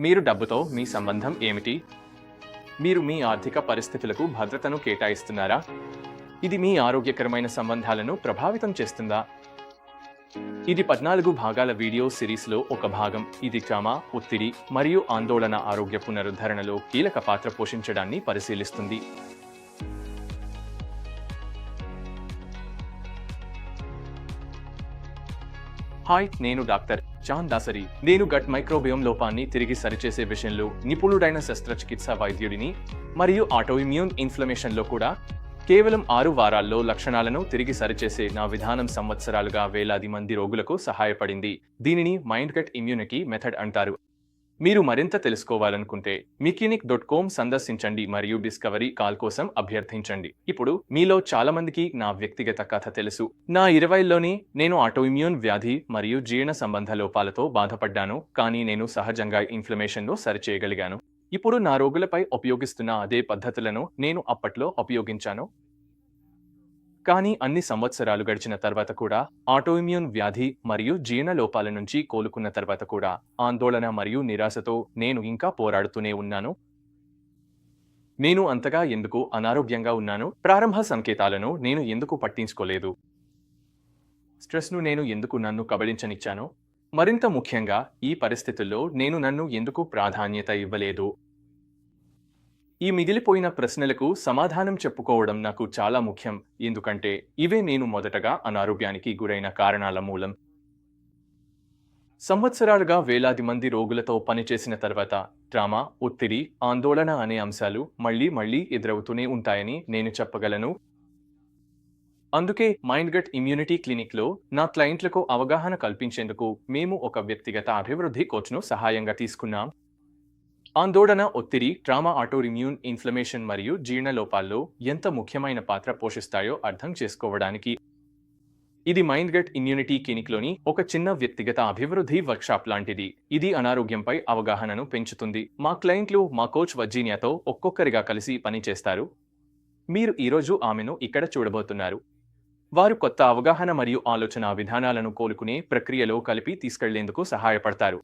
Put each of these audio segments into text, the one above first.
మీరు డబ్బుతో మీ సంబంధం ఏమిటి? మీరు మీ ఆర్థిక పరిస్థితులకు భద్రతను కేటాయిస్తున్నారా? ఇది మీ ఆరోగ్యకరమైన సంబంధాలను ప్రభావితం చేస్తుందా? ఇది పద్నాలుగు భాగాల వీడియో సిరీస్లో ఒక భాగం. ఇది క్షమ ఒత్తిడి మరియు ఆందోళన ఆరోగ్య పునరుద్ధరణలో కీలక పాత్ర పోషించడాన్ని పరిశీలిస్తుంది. హాయ్ నేను డాక్టర్ జాన్ దాసరి. నేను గట్ మైక్రోబియోమ్ లోపాన్ని తిరిగి సరిచేసే విషయంలో నిపుణుడైన శస్త్రచికిత్స వైద్యుడిని మరియు ఆటోఇమ్యూన్ ఇన్ఫ్లమేషన్లో కూడా కేవలం ఆరు వారాల్లో లక్షణాలను తిరిగి సరిచేసే నా విధానం సంవత్సరాలుగా వేలాది మంది రోగులకు సహాయపడింది. దీనిని మైండ్ గట్ ఇమ్యూనిటీ మెథడ్ అంటారు. మీరు మరింత తెలుసుకోవాలనుకుంటే మికినిక్ డాట్ కామ్ సందర్శించండి మరియు డిస్కవరీ కాల్ కోసం అభ్యర్థించండి. ఇప్పుడు మీలో చాలా మందికి నా వ్యక్తిగత కథ తెలుసు. నా ఇరవైలోని నేను ఆటోఇమ్యూన్ వ్యాధి మరియు జీర్ణ సంబంధ లోపాలతో బాధపడ్డాను కానీ నేను సహజంగా ఇన్ఫ్లమేషన్ను సరిచేయగలిగాను. ఇప్పుడు నా రోగులపై ఉపయోగిస్తున్న అదే పద్ధతులను నేను అప్పట్లో ఉపయోగించాను. కానీ అన్ని సంవత్సరాలు గడిచిన తర్వాత కూడా ఆటోఇమ్యూన్ వ్యాధి మరియు జీర్ణ లోపాల నుంచి కోలుకున్న తర్వాత కూడా ఆందోళన మరియు నిరాశతో నేను ఇంకా పోరాడుతూనే ఉన్నాను. నేను అంతగా ఎందుకు అనారోగ్యంగా ఉన్నాను? ప్రారంభ సంకేతాలను నేను ఎందుకు పట్టించుకోలేదు? స్ట్రెస్ను నేను ఎందుకు నన్ను కబళించనిచ్చాను? మరింత ముఖ్యంగా ఈ పరిస్థితుల్లో నేను నన్ను ఎందుకు ప్రాధాన్యత ఇవ్వలేదు? ఈ మిగిలిపోయిన ప్రశ్నలకు సమాధానం చెప్పుకోవడం నాకు చాలా ముఖ్యం. ఎందుకంటే ఇవే నేను మొదటగా అనారోగ్యానికి గురైన కారణాల మూలం. సంవత్సరాలుగా వేలాది మంది రోగులతో పనిచేసిన తర్వాత డ్రామా ఒత్తిడి ఆందోళన అనే అంశాలు మళ్ళీ మళ్ళీ ఎదురవుతూనే ఉంటాయని నేను చెప్పగలను. అందుకే మైండ్ గట్ ఇమ్యూనిటీ క్లినిక్లో నా క్లయింట్లకు అవగాహన కల్పించేందుకు మేము ఒక వ్యక్తిగత అభివృద్ధి కోచ్ను సహాయంగా తీసుకున్నాం. ఆందోళన ఒత్తిడి ట్రామా ఆటోరిమ్యూన్ ఇన్ఫ్లమేషన్ మరియు జీర్ణ లోపాల్లో ఎంత ముఖ్యమైన పాత్ర పోషిస్తాయో అర్థం చేసుకోవడానికి ఇది మైండ్ గట్ ఇమ్యూనిటీ క్లినిక్లోని ఒక చిన్న వ్యక్తిగత అభివృద్ధి వర్క్షాప్ లాంటిది. ఇది అనారోగ్యంపై అవగాహనను పెంచుతుంది. మా క్లయింట్లు మా కోచ్ వర్జీనియాతో ఒక్కొక్కరిగా కలిసి పనిచేస్తారు. మీరు ఈరోజు ఆమెను ఇక్కడ చూడబోతున్నారు. వారు కొత్త అవగాహన మరియు ఆలోచన విధానాలను కోలుకునే ప్రక్రియలో కలిపి తీసుకెళ్ళేందుకు సహాయపడతారు.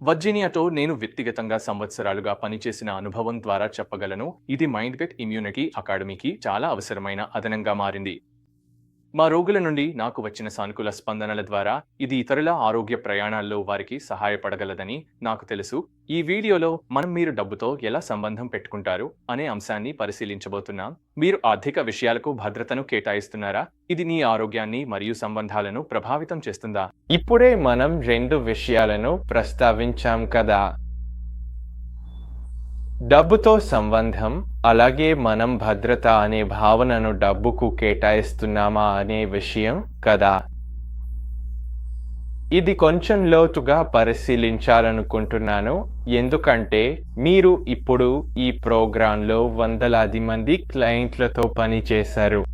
వర్జీనియాతో నేను వ్యక్తిగతంగా సంవత్సరాలుగా పనిచేసిన అనుభవం ద్వారా చెప్పగలను ఇది మైండ్ గట్ ఇమ్యూనిటీ అకాడమీకి చాలా అవసరమైన అదనంగా మారింది. మా రోగుల నుండి నాకు వచ్చిన సానుకూల స్పందనల ద్వారా ఇది ఇతరుల ఆరోగ్య ప్రయాణాల్లో వారికి సహాయపడగలదని నాకు తెలుసు. ఈ వీడియోలో మనం మీరు డబ్బుతో ఎలా సంబంధం పెట్టుకుంటారు అనే అంశాన్ని పరిశీలించబోతున్నాం. మీరు ఆర్థిక విషయాలకు భద్రతను కేటాయిస్తున్నారా? ఇది నీ ఆరోగ్యాన్ని మరియు సంబంధాలను ప్రభావితం చేస్తుందా? ఇప్పుడే మనం రెండు విషయాలను ప్రస్తావించాం కదా. డబ్బుతో సంబంధం అలాగే మనం భద్రత అనే భావనను డబ్బుకు కేటాయిస్తున్నామా అనే విషయం కదా. ఇది కొంచెం లోతుగా పరిశీలించాలనుకుంటున్నాను. ఎందుకంటే మీరు ఇప్పుడు ఈ ప్రోగ్రాంలో వందలాది మంది క్లయింట్లతో పనిచేశారు.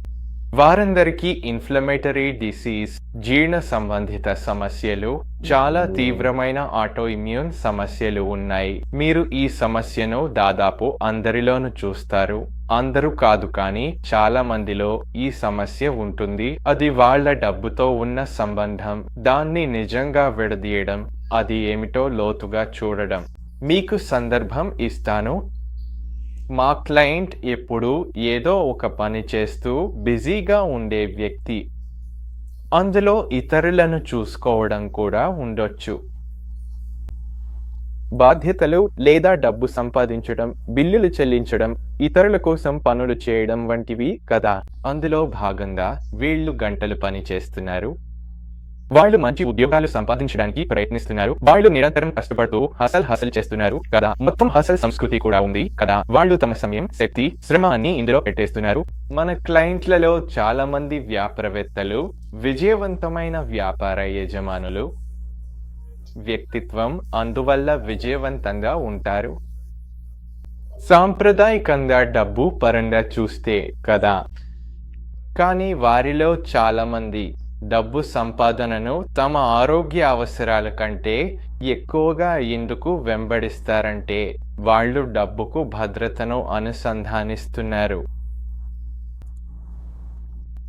వారందరికీ ఇన్ఫ్లమేటరీ డిసీజ్ జీర్ణ సంబంధిత సమస్యలు చాలా తీవ్రమైన ఆటోఇమ్యూన్ సమస్యలు ఉన్నాయి. మీరు ఈ సమస్యను దాదాపు అందరిలోనూ చూస్తారు. అందరూ కాదు కానీ చాలా మందిలో ఈ సమస్య ఉంటుంది. అది వాళ్ళ డబ్బుతో ఉన్న సంబంధం. దాన్ని నిజంగా విడదీయడం అది ఏమిటో లోతుగా చూడడం. మీకు సందర్భం ఇస్తాను. మా క్లయింట్ ఎప్పుడు ఏదో ఒక పని చేస్తూ బిజీగా ఉండే వ్యక్తి. అందులో ఇతరులను చూసుకోవడం కూడా ఉండొచ్చు. బాధ్యతలు లేదా డబ్బు సంపాదించడం బిల్లులు చెల్లించడం ఇతరుల కోసం పనులు చేయడం వంటివి కదా. అందులో భాగంగా వీళ్ళు గంటలు పని చేస్తున్నారు. వాళ్ళు మంచి ఉద్యోగాలు సంపాదించడానికి ప్రయత్నిస్తున్నారు. వాళ్ళు నిరంతరం కష్టపడుతూ హసల్ హసల్ చేస్తున్నారు కదా. మొత్తం హసల్ సంస్కృతి కూడా ఉంది కదా. వాళ్ళు తమ సమయం శక్తి శ్రమ అన్ని ఇందులో పెట్టేస్తున్నారు. మన క్లయింట్లలో చాలా మంది వ్యాపారవేత్తలు విజయవంతమైన వ్యాపార యజమానులు. వ్యక్తిత్వం అందువల్ల విజయవంతంగా ఉంటారు. సాంప్రదాయకంగా డబ్బు పరంగా చూస్తే కదా. కానీ వారిలో చాలా మంది డబ్బు సంపాదనను తమ ఆరోగ్య అవసరాల కంటే ఎక్కువగా ఎందుకు వెంబడిస్తారంటే వాళ్ళు డబ్బుకు భద్రతను అనుసంధానిస్తున్నారు.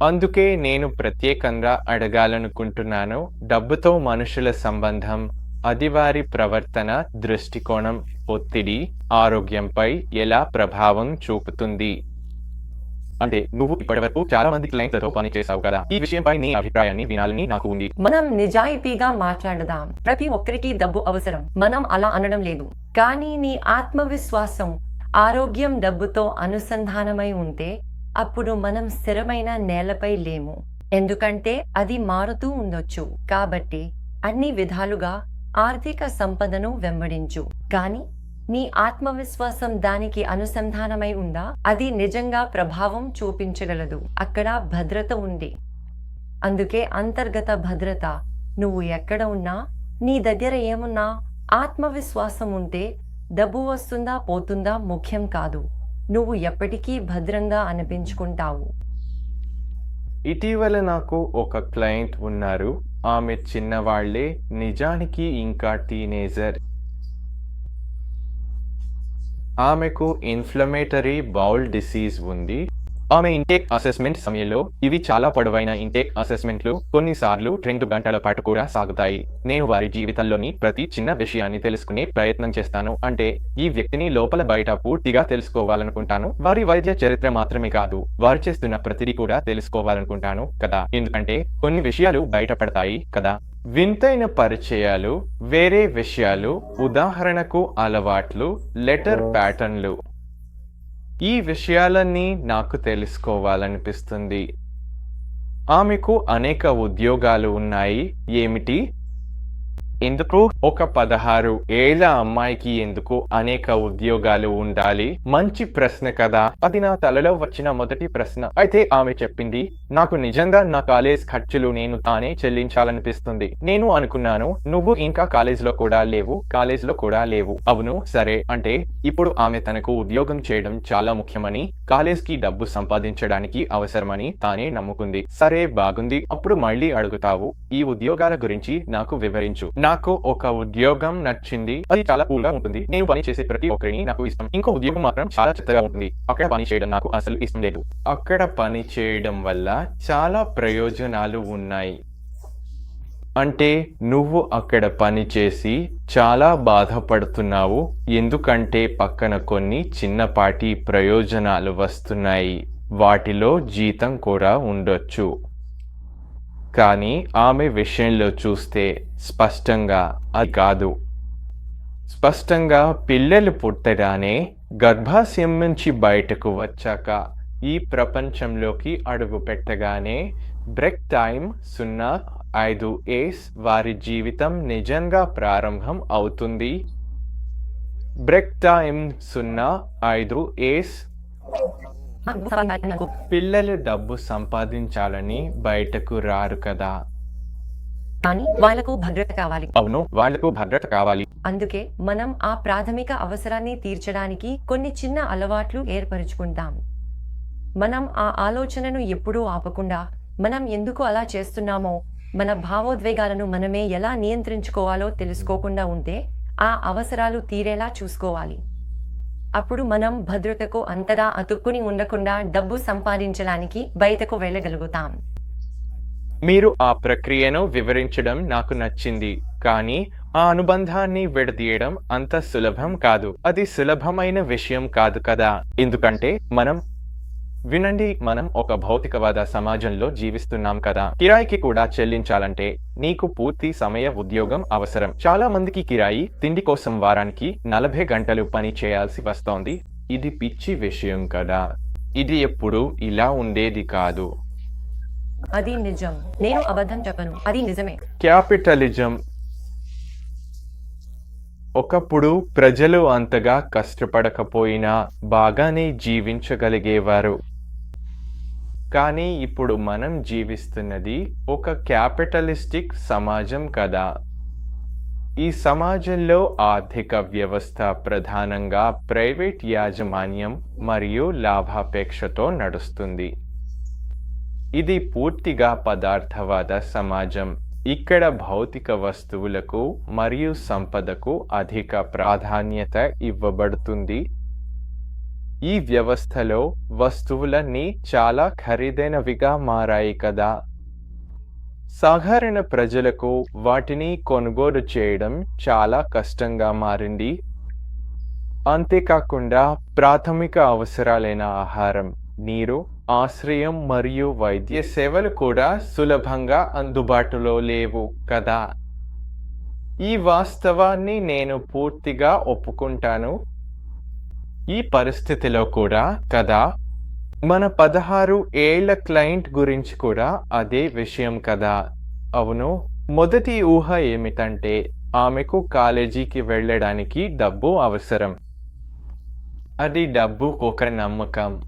అందుకే నేను ప్రత్యేకంగా అడగాలనుకుంటున్నాను డబ్బుతో మనుషుల సంబంధం అది వారి ప్రవర్తన దృష్టికోణం ఒత్తిడి ఆరోగ్యంపై ఎలా ప్రభావం చూపుతుంది? అంటే నువ్వు ఇప్పటివరకు చాలా మంది క్లయింట్లతో పని చేసావు కదా. ఈ విషయంపై నీ అభిప్రాయాన్ని వినాలని నాకు ఉంది. మనం నిజాయితీగా మాట్లాడదాం. ప్రతి ఒక్కరికి డబ్బు అవసరం. మనం అలా అనడం లేదు. కానీ నీ ఆత్మవిశ్వాసం ఆరోగ్యం డబ్బుతో అనుసంధానమై ఉంటే అప్పుడు మనం స్థిరమైన నేలపై లేము. ఎందుకంటే అది మారుతూ ఉండొచ్చు. కాబట్టి అన్ని విధాలుగా ఆర్థిక సంపదను వెంబడించు. కానీ నీ ఆత్మవిశ్వాసం దానికి అనుసంధానమై ఉందా? అది నిజంగా ప్రభావం చూపించగలదు. అక్కడ భద్రత ఉంది. అందుకే అంతర్గత భద్రత. నువ్వు ఎక్కడ ఉన్నా నీ దగ్గర ఏమున్నా ఆత్మవిశ్వాసం ఉంటే డబ్బు వస్తుందా పోతుందా ముఖ్యం కాదు. నువ్వు ఎప్పటికీ భద్రంగా అనిపించుకుంటావు. ఇటీవల నాకు ఒక క్లయింట్ ఉన్నారు. ఆమె చిన్నవాళ్ళే. నిజానికి ఇంకా టీనేజర్. ఆమెకు ఇన్ఫ్లమేటరీ బౌల్ డిసీజ్ ఉంది. ఆమె ఇంటేక్ అసెస్మెంట్ సమయంలో ఇవి చాలా పొడవైన ఇంటేక్ అసెస్మెంట్లు కొన్నిసార్లు రెండు గంటల పాటు కూడా సాగుతాయి. నేను వారి జీవితంలోని ప్రతి చిన్న విషయాన్ని తెలుసుకునే ప్రయత్నం చేస్తాను. అంటే ఈ వ్యక్తిని లోపల బయట పూర్తిగా తెలుసుకోవాలనుకుంటాను. వారి వైద్య చరిత్ర మాత్రమే కాదు వారు చేస్తున్న ప్రతిదీ కూడా తెలుసుకోవాలనుకుంటాను కదా. ఎందుకంటే కొన్ని విషయాలు బయటపడతాయి కదా. వింతైన పరిచయాలు వేరే విషయాలు ఉదాహరణకు అలవాట్లు లెటర్ ప్యాటర్న్లు. ఈ విషయాలన్నీ నాకు తెలుసుకోవాలనిపిస్తుంది. ఆమెకు అనేక ఉద్యోగాలు ఉన్నాయి. ఏమిటి? ఎందుకు? ఒక పదహారు ఏళ్ళ అమ్మాయికి ఎందుకు అనేక ఉద్యోగాలు ఉండాలి? మంచి ప్రశ్న కదా. అది నా తలలో వచ్చిన మొదటి ప్రశ్న. అయితే ఆమె చెప్పింది నాకు నిజంగా నా కాలేజ్ ఖర్చులు నేను తానే చెల్లించాలనిపిస్తుంది. నేను అనుకున్నాను నువ్వు ఇంకా కాలేజ్లో కూడా లేవు కాలేజ్లో కూడా లేవు. అవును సరే. అంటే ఇప్పుడు ఆమె తనకు ఉద్యోగం చేయడం చాలా ముఖ్యమని కాలేజ్కి డబ్బు సంపాదించడానికి అవసరమని తానే నమ్ముకుంది. సరే బాగుంది. అప్పుడు మళ్ళీ అడుగుతావు. ఈ ఉద్యోగాల గురించి నాకు వివరించు. నాకు ఒక ఉద్యోగం నచ్చింది. అది చాలా కూల్గా ఉంటుంది. నేను పని చేసే ప్రతి ఒక్కరిని నాకు ఇష్టం. ఇంకో ఉద్యోగం మాత్రం చాలా చెత్తగా ఉంటుంది. అక్కడ పని చేయడం నాకు అసలు ఇష్టం లేదు. అక్కడ పని చేయడం వల్ల చాలా ప్రయోజనాలు ఉన్నాయి. అంటే నువ్వు అక్కడ పని చేసి చాలా బాధపడుతున్నావు. ఎందుకంటే పక్కన కొన్ని చిన్నపాటి ప్రయోజనాలు వస్తున్నాయి. వాటిలో జీతం కూడా ఉండొచ్చు. కానీ ఆమె విషయంలో చూస్తే స్పష్టంగా అది కాదు. స్పష్టంగా పిల్లలు పుట్టగానే గర్భాశయం నుంచి బయటకు వచ్చాక ఈ ప్రపంచంలోకి అడుగు పెట్టగానే బ్రేక్ టైం సున్నా ఐదు ఏస్ వారి జీవితం నిజంగా ప్రారంభం అవుతుంది. బ్రేక్ టైం సున్నా ఐదు ఏస్ పిల్లలు డబ్బు సంపాదించాలని బయటకు రారు కదా. కానీ వాళ్ళకు భద్రత కావాలి. అవును వాళ్ళకు భద్రత కావాలి. అందుకే మనం ఆ ప్రాథమిక అవసరాన్ని తీర్చడానికి కొన్ని చిన్న అలవాట్లు ఏర్పరచుకుంటాం మనం ఆ ఆలోచనను ఎప్పుడూ ఆపకుండా మనం ఎందుకు అలా చేస్తున్నామో మన భావోద్వేగాలను మనమే ఎలా నియంత్రించుకోవాలో తెలుసుకోకుండా ఉంటే ఆ అవసరాలు తీరేలా చూసుకోవాలి. అప్పుడు మనం భద్రతకు అంతగా అతుక్కుని ఉండకుండా డబ్బు సంపాదించడానికి బయటకు వెళ్ళగలుగుతాం. మీరు ఆ ప్రక్రియను వివరించడం నాకు నచ్చింది కానీ ఆ అనుబంధాన్ని విడదీయడం అంత సులభం కాదు. అది సులభమైన విషయం కాదు కదా. ఎందుకంటే మనం వినండి మనం ఒక భౌతికవాద సమాజంలో జీవిస్తున్నాం కదా. కిరాయికి కూడా చెల్లించాలంటే నీకు పూర్తి సమయ ఉద్యోగం అవసరం. చాలా మందికి కిరాయి తిండి కోసం వారానికి నలభై గంటలు పని చేయాల్సి వస్తోంది. ఇది పిచ్చి విషయం కదా. ఇది ఎప్పుడు ఇలా ఉండేది కాదు. అది నిజం. నేను అబద్ధం చెప్పను. అది నిజమే. క్యాపిటలిజం. ఒకప్పుడు ప్రజలు అంతగా కష్టపడకపోయినా బాగానే జీవించగలిగేవారు. కానీ ఇప్పుడు మనం జీవిస్తున్నది ఒక క్యాపిటలిస్టిక్ సమాజం కదా. ఈ సమాజంలో ఆర్థిక వ్యవస్థ ప్రధానంగా ప్రైవేట్ యాజమాన్యం మరియు లాభాపేక్షతో నడుస్తుంది. ఇది పూర్తిగా పదార్థవాద సమాజం. ఇక్కడ భౌతిక వస్తువులకు మరియు సంపదకు అధిక ప్రాధాన్యత ఇవ్వబడుతుంది. ఈ వ్యవస్థలో వస్తువులన్నీ చాలా ఖరీదైనవిగా మారాయి కదా. సాధారణ ప్రజలకు వాటిని కొనుగోలు చేయడం చాలా కష్టంగా మారింది. అంతేకాకుండా ప్రాథమిక అవసరాలైన ఆహారం నీరు ఆశ్రయం మరియు వైద్య సేవలు కూడా సులభంగా అందుబాటులో లేవు కదా. ఈ వాస్తవాన్ని నేను పూర్తిగా ఒప్పుకుంటాను. ఈ పరిస్థితిలో కూడా కదా మన పదహారు ఏళ్ళ క్లయింట్ గురించి కూడా అదే విషయం కదా. అవును మొదటి ఊహ ఏమిటంటే ఆమెకు కాలేజీకి వెళ్ళడానికి డబ్బు అవసరం. అది డబ్బు ఒక నమ్మకం.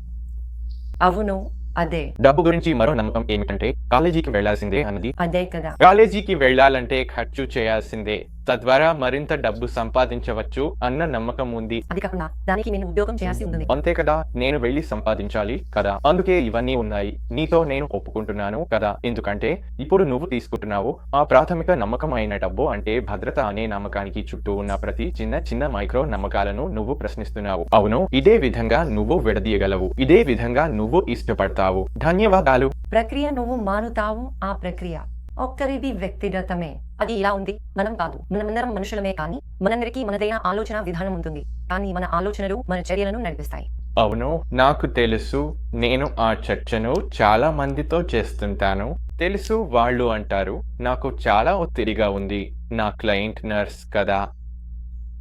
అవును అదే. డబ్బు గురించి మరో నమ్మకం ఏమిటంటే కాలేజీకి వెళ్ళాల్సిందే అన్నది. అదే కదా. కాలేజీకి వెళ్ళాలంటే ఖర్చు చేయాల్సిందే. తద్వారా మరింత డబ్బు సంపాదించవచ్చు అన్న నమ్మకం ఉంది. అది కాకుండా దానికి నేను ఉద్యోగం చేయాల్సి ఉంటుంది. అంతే కదా నేను వెళ్ళి సంపాదించాలి కదా. అందుకే ఇవన్నీ ఉన్నాయి. నీతో నేను ఒప్పుకుంటున్నాను కదా. ఎందుకంటే ఇప్పుడు నువ్వు తీసుకుంటున్నావు. ఆ ప్రాథమిక నమ్మకం అయిన డబ్బు అంటే భద్రత అనే నమ్మకానికి చుట్టూ ఉన్న ప్రతి చిన్న చిన్న మైక్రో నమ్మకాలను నువ్వు ప్రశ్నిస్తున్నావు. అవును ఇదే విధంగా నువ్వు విడదీయగలవు. ఇదే విధంగా నువ్వు ఇష్టపడతావు. ధన్యవాదాలు. ప్రక్రియ నువ్వు మానుతావు. ఆ ప్రక్రియ ఒక్కరిది వ్యక్తిగతమే. అది ఇలా ఉంది. మనం కాదు. మనమందరం మనుషులమే కానీ మనందరికీ మనదైన ఆలోచన విధానం ఉంటుంది. కానీ మన ఆలోచనలు మన చర్యలను నడిపిస్తాయి. అవును. నాకు తెలుసు. నేను ఆ చర్చను చాలా మందితో చేస్తుంటాను. తెలుసు వాళ్ళు అంటారు. నాకు చాలా ఒత్తిడిగా ఉంది. నా క్లయింట్ నర్స్ కదా.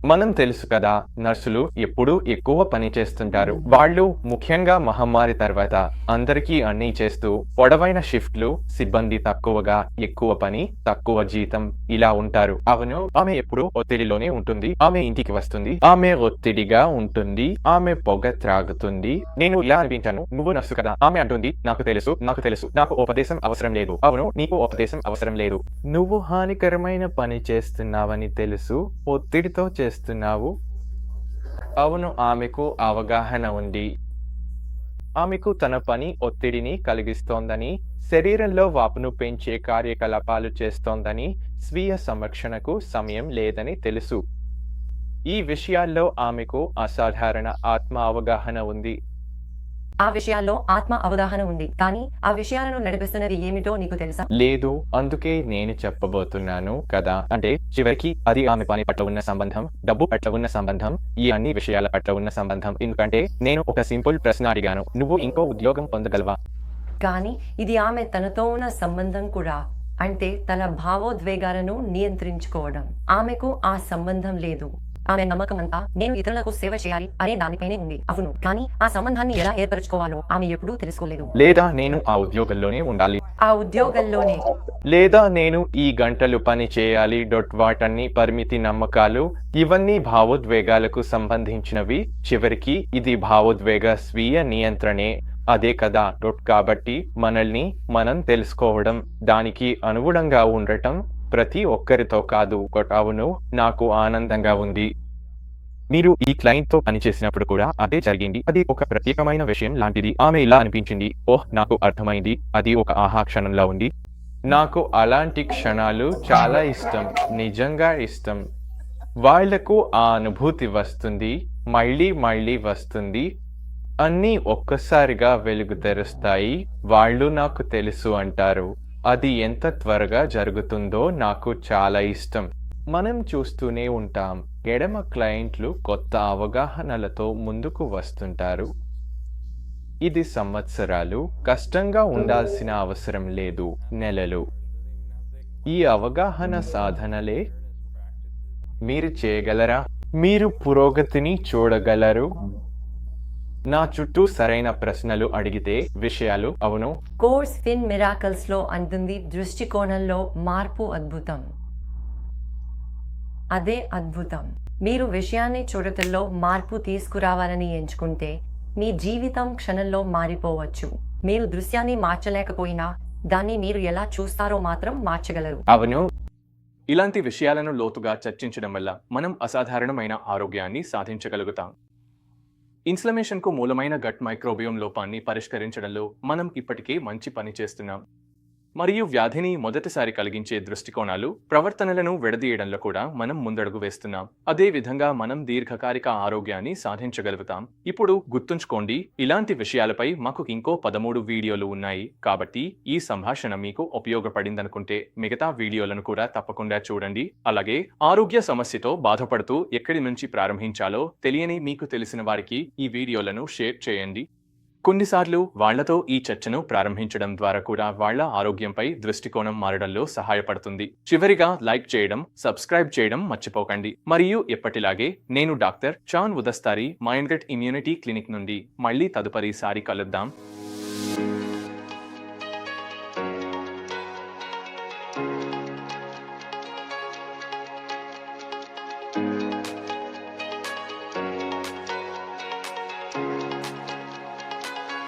మనం తెలుసు కదా నర్సులు ఎప్పుడూ ఎక్కువ పని చేస్తుంటారు. వాళ్ళు ముఖ్యంగా మహమ్మారి తర్వాత అందరికీ అన్నీ చేస్తూ పొడవైన షిఫ్ట్లు సిబ్బంది తక్కువగా ఎక్కువ పని తక్కువ జీతం ఇలా ఉంటారు. అవును ఆమె ఎప్పుడూ ఒత్తిడిలోనే ఉంటుంది. ఆమె ఇంటికి వస్తుంది. ఆమె ఒత్తిడిగా ఉంటుంది. ఆమె పొగ త్రాగుతుంది. నేను ఇలా అనిపించాను. నువ్వు నర్సు కదా ఆమె అంటుంది. నాకు తెలుసు నాకు తెలుసు. నాకు ఉపదేశం అవసరం లేదు. అవును నీకు ఉపదేశం అవసరం లేదు. నువ్వు హానికరమైన పని చేస్తున్నావని తెలుసు. ఒత్తిడితో చేస్తున్నావు? అవును ఆమెకు అవగాహన ఉంది. ఆమెకు తన పని ఒత్తిడిని కలిగిస్తోందని శరీరంలో వాపును పెంచే కార్యకలాపాలు చేస్తోందని స్వీయ సంరక్షణకు సమయం లేదని తెలుసు. ఈ విషయాల్లో ఆమెకు అసాధారణ ఆత్మ అవగాహన ఉంది. ఆ విషయాల్లో ఆత్మ అవగాహన ఉంది. కానీ ఆ విషయాలను నడిపిస్తున్నది ఏమిటో నీకు తెలుసా? లేదు. అందుకే నేను చెప్పబోతున్నాను కదా. అంటే చివరికి అది ఆమె పని పట్ల ఉన్న సంబంధం డబ్బు పట్ల ఉన్న సంబంధం ఈ అన్ని విషయాల పట్ల ఉన్న సంబంధం. ఎందుకంటే నేను ఒక సింపుల్ ప్రశ్న అడిగాను. నువ్వు ఇంకో ఉద్యోగం పొందగలవా? కానీ ఇది ఆమె తనతో ఉన్న సంబంధం కూడా. అంటే తన భావోద్వేగాలను నియంత్రించుకోవడం. ఆమెకు ఆ సంబంధం లేదు. ఆమె నమ్మకం అంతా నేను ఇతరులకు సేవ చేయాలి అనే దానిపైనే ఉంది. అవును. కానీ ఆ సంబంధాన్ని ఎలా ఏర్పరచుకోవాలో ఆమె ఎప్పుడూ తెలుసుకోలేదు. లేదా నేను ఆ ఉద్యోగంలోనే ఉండాలి. ఆ ఉద్యోగంలోనే. లేదా నేను ఈ గంటలు పని చేయాలి డొట్ వాటన్ని పరిమితి నమ్మకాలు ఇవన్నీ భావోద్వేగాలకు సంబంధించినవి. చివరికి ఇది భావోద్వేగ స్వీయ నియంత్రణే. అదే కదా డొట్ కాబట్టి మనల్ని మనం తెలుసుకోవడం దానికి అనుగుణంగా ఉండటం ప్రతి ఒక్కరితో కాదు అవును నాకు ఆనందంగా ఉంది. మీరు ఈ క్లయింట్తో పనిచేసినప్పుడు కూడా అదే జరిగింది. అది ఒక ప్రత్యేకమైన విషయం లాంటిది. ఆమె ఇలా అనిపించింది. ఓహ్ నాకు అర్థమైంది. అది ఒక ఆహా క్షణంలో ఉంది. నాకు అలాంటి క్షణాలు చాలా ఇష్టం. నిజంగా ఇష్టం. వాళ్ళకు ఆ అనుభూతి వస్తుంది. మళ్ళీ మళ్ళీ వస్తుంది. అన్నీ ఒక్కసారిగా వెలుగు తెరుస్తాయి. వాళ్ళు నాకు తెలుసు అంటారు. అది ఎంత త్వరగా జరుగుతుందో నాకు చాలా ఇష్టం. మనం చూస్తూనే ఉంటాం. ఎడమ క్లయింట్లు కొత్త అవగాహనలతో ముందుకు వస్తుంటారు. ఇది సంవత్సరాలు. కష్టంగా ఉండాల్సిన అవసరం లేదు. నెలలు. ఈ అవగాహన సాధనలే. మీరు చేయగలరా? మీరు పురోగతిని చూడగలరు? నా చుట్టూ సరైన ప్రశ్నలు అడిగితే విషయాలు అవును. కోర్స్ ఫిన్ మిరాకల్స్లో అంటుంది దృష్టికోణంలో మార్పు అద్భుతం. అదే అద్భుతం. మీరు విషయాన్ని చూడటంలో మార్పు తీసుకురావాలని ఎంచుకుంటే మీ జీవితం క్షణంలో మారిపోవచ్చు. మీరు దృశ్యాన్ని మార్చలేకపోయినా దాన్ని మీరు ఎలా చూస్తారో మాత్రం మార్చగలరు. అవును. ఇలాంటి విషయాలను లోతుగా చర్చించడం వల్ల మనం అసాధారణమైన ఆరోగ్యాన్ని సాధించగలుగుతాం. ఇన్ఫ్లమేషన్కు మూలమైన గట్ మైక్రోబియోమ్ లోపాన్ని పరిష్కరించడంలో మనం ఇప్పటికే మంచి పని చేస్తున్నాం. మరియు వ్యాధిని మొదటిసారి కలిగించే దృష్టికోణాలు ప్రవర్తనలను విడదీయడంలో కూడా మనం ముందడుగు వేస్తున్నాం. అదే విధంగా మనం దీర్ఘకాలిక ఆరోగ్యాన్ని సాధించగలుగుతాం. ఇప్పుడు గుర్తుంచుకోండి ఇలాంటి విషయాలపై మాకు ఇంకో పదమూడు వీడియోలు ఉన్నాయి. కాబట్టి ఈ సంభాషణ మీకు ఉపయోగపడిందనుకుంటే మిగతా వీడియోలను కూడా తప్పకుండా చూడండి. అలాగే ఆరోగ్య సమస్యతో బాధపడుతూ ఎక్కడి నుంచి ప్రారంభించాలో తెలియని మీకు తెలిసిన వారికి ఈ వీడియోలను షేర్ చేయండి. కొన్నిసార్లు వాళ్ళతో ఈ చర్చను ప్రారంభించడం ద్వారా కూడా వాళ్ళ ఆరోగ్యంపై దృష్టికోణం మారడంలో సహాయపడుతుంది. చివరిగా లైక్ చేయడం సబ్స్క్రైబ్ చేయడం మర్చిపోకండి. మరియు ఎప్పటిలాగే నేను డాక్టర్ చాన్ ఉదస్తారి మైండ్ గట్ ఇమ్యూనిటీ క్లినిక్ నుండి మళ్ళీ తదుపరిసారి కలుద్దాం.